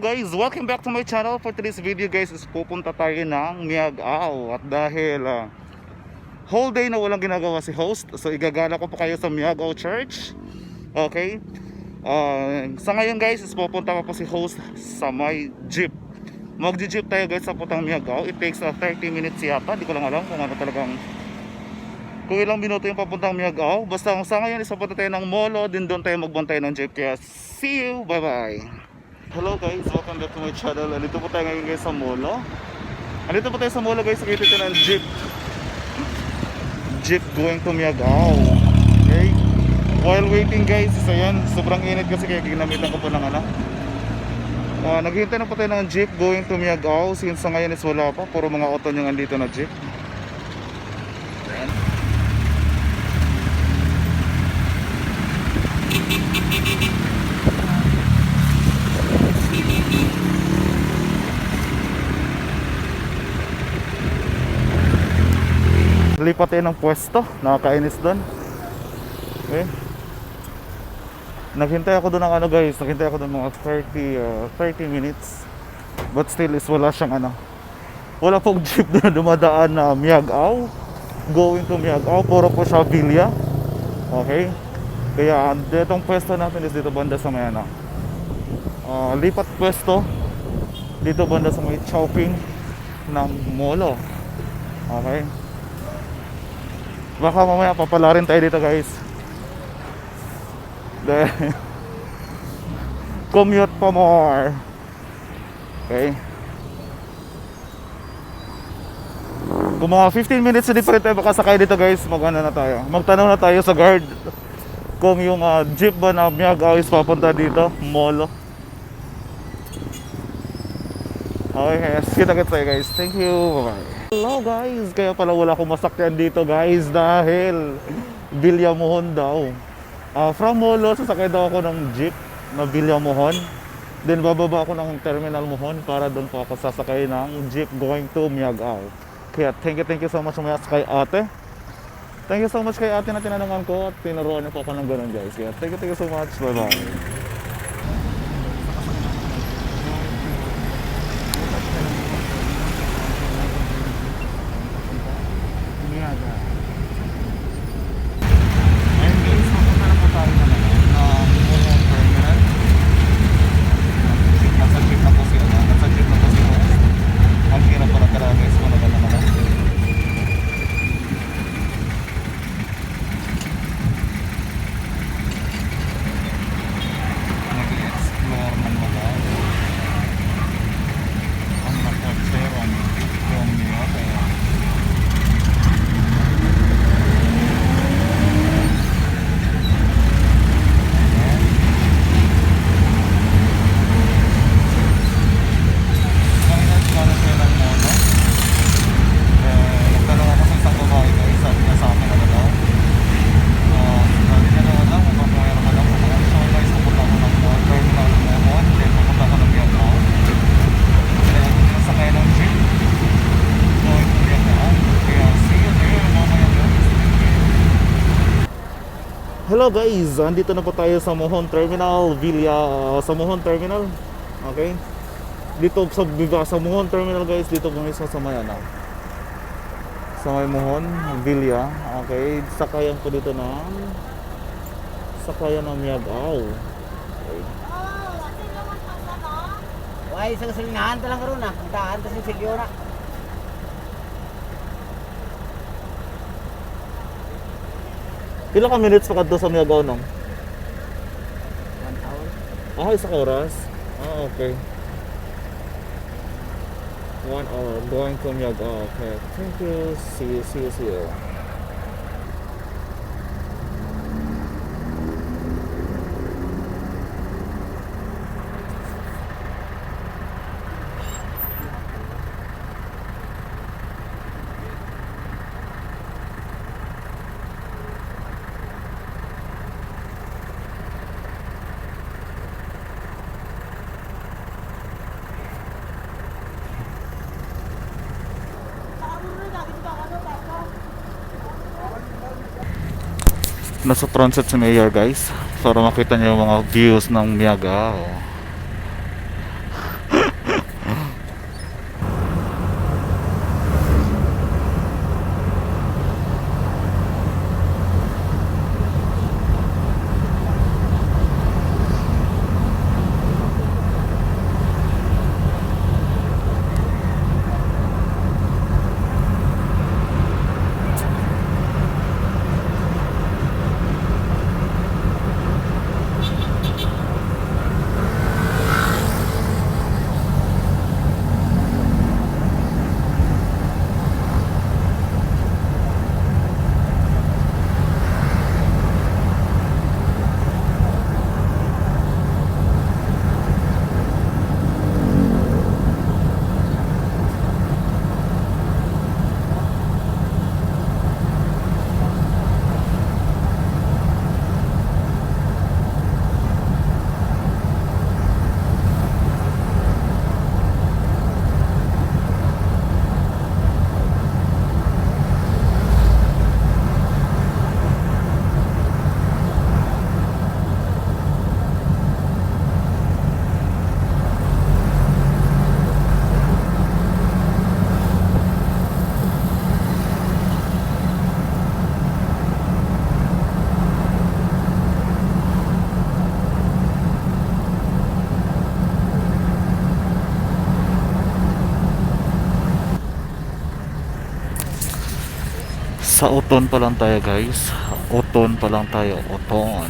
Guys, welcome back to my channel. For today's video guys is pupunta tayo ng Miagao. At dahil ah, whole day na walang ginagawa si host So igagala ko pa kayo sa Miagao Church. Okay Ah, Sa ngayon guys is pupunta pa po si host sa my jeep Magji-jeep tayo guys sa putang Miagao It takes ah, 30 minutes yata Di ko lang alam kung ano talagang kung ilang minuto yung papuntang Miagao Basta kung sa ngayon is papunta tayo ng Molo Din doon tayo magbantay ng jeep Kaya see you, bye bye Hello guys, welcome back to my channel. Andito po tayo ngayon guys sa Molo. Andito po tayo sa Molo guys, nakita tayo ng jeep. Jeep going to Miagao. Okay? While waiting guys, isa yan, sobrang init kasi kaya ginamitan ko po ng ano. Uh, naghihintay na po tayo ng jeep going to Miagao. Since ngayon is wala pa, puro mga auto yung andito na jeep. Lipat tayo ng pwesto. Nakakainis doon okay naghintay ako doon ng ano guys. Naghintay ako doon mga 30 uh, 30 minutes. But still is wala siyang ano. Wala pong jeep na dumadaan na Miagao. Going to Miagao puro po siya Villa. Okay? Kaya ditong pwesto natin is dito banda sa may ano. Uh, lipat pwesto dito banda sa may chopping ng molo. Okay? Baka mamaya papalarin tayo dito guys. Dahil commute pa more. Okay. Kung mga 15 minutes pa rin tayo makasakay dito guys, mag-ano na tayo. Magtanong na tayo sa guard kung yung ah, jeep ba na Miagao is papunta dito, molo. Okay, guys. Kita-kita tayo guys. Thank you. Bye-bye. Hello guys. Kaya pala wala akong masakyan dito guys dahil Vilyamohon daw. Ah, from Molo, sasakay daw ako ng jeep na Vilyamohon. Then bababa ako ng Terminal Mohon para doon po ako sasakay ng jeep going to Miagao. Kaya thank you, thank you so much mga kay ate. Thank you so much kay ate na tinanungan ko at tinuruan niyo po ako ng ganun guys. Kaya thank you, thank you so much. Bye bye. Miaga. Ayun guys, mapunta na po tayo na ano, na Molo Terminal. Nasa jeep na po si ano, nasa jeep na po si host. Ang hirap pala talaga guys, wala ka naman ako. Nag-explore ng mga ang nakatsero yung niya kaya Minus para siya ng mono. Eh, nagtanong ako sa isang babae guys, sabi niya sa akin ano daw. Ah, sabi niya daw alam kung kung meron ka daw kung ano siya guys, pupunta ako ng mall, terminal ng Mohon, then pupunta ako ng Vietnam. Kaya ako sinasakay ng jeep. Going to Vietnam. Kaya see you there, mamaya guys. Hello guys, andito na po tayo sa Mohon Terminal, Villa, sa Mohon Terminal. Okay? dito sa sa Mohon Terminal guys dito po mismo sa Mayana sa may Mohon Villa okay sakayan po dito ng sakayan ng Miagao okay. Why isang silingahan ta lang karon ah. Daan ta sa silyo na. Pila ka minutes pa kadto sa Miagao nung One hour. ah isa ka oras? Ah okay. One hour going to Miagao okay. Thank you. See you see you see you nasa transit si Mayor guys. Para makita niyo yung mga views ng Miagao sa Oton pa lang tayo guys. Oton pa lang tayo. Oton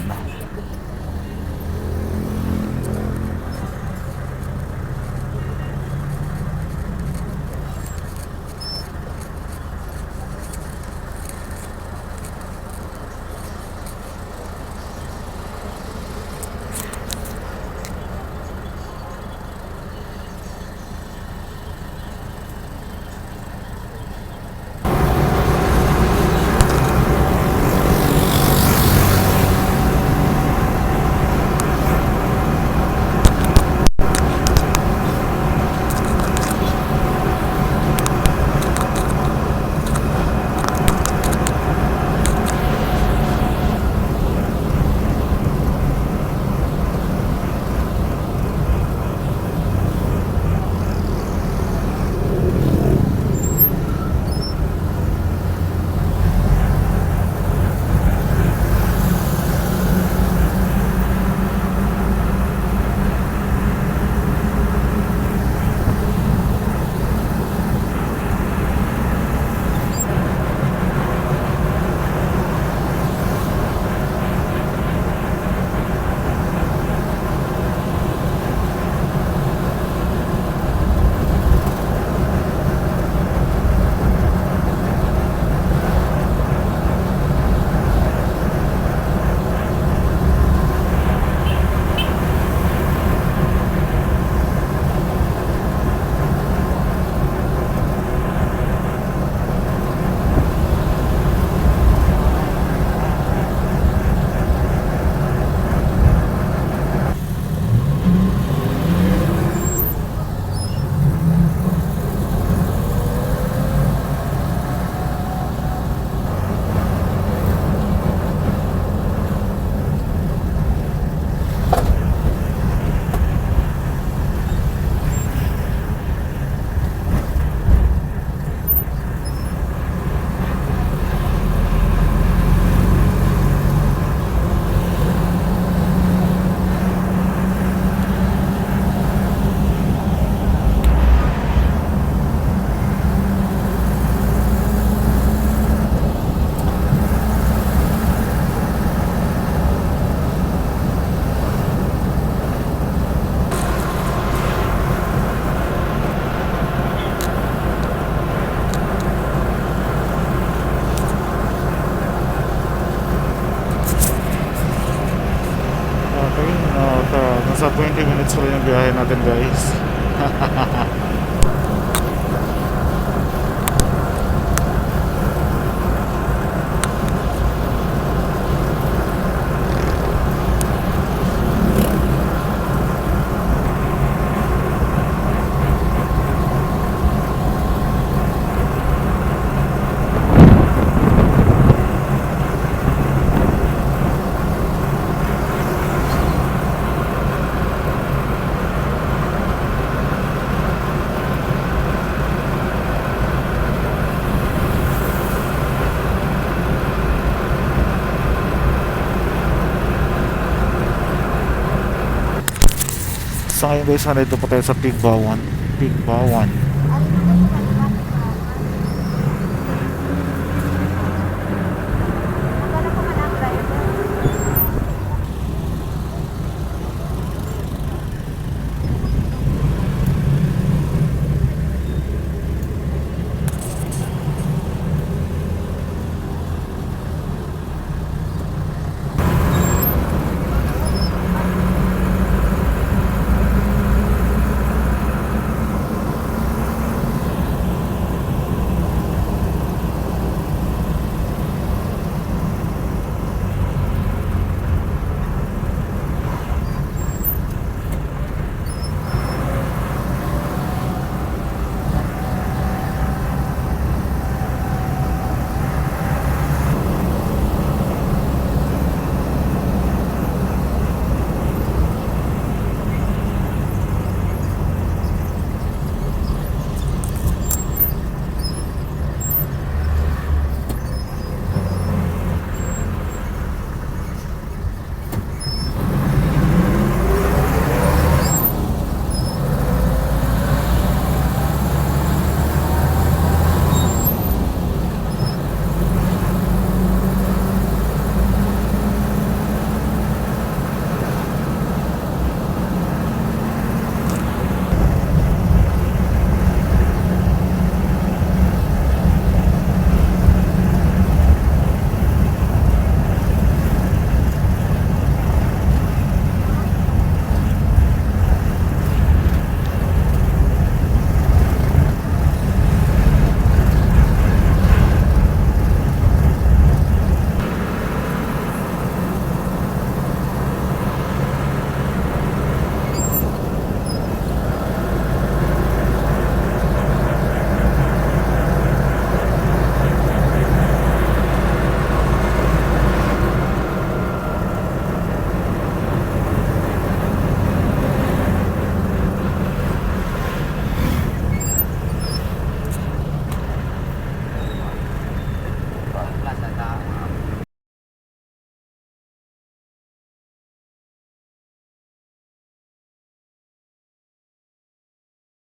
ha ha ha ngayon guys, nandito po tayo sa Pigbawan. Pigbawan.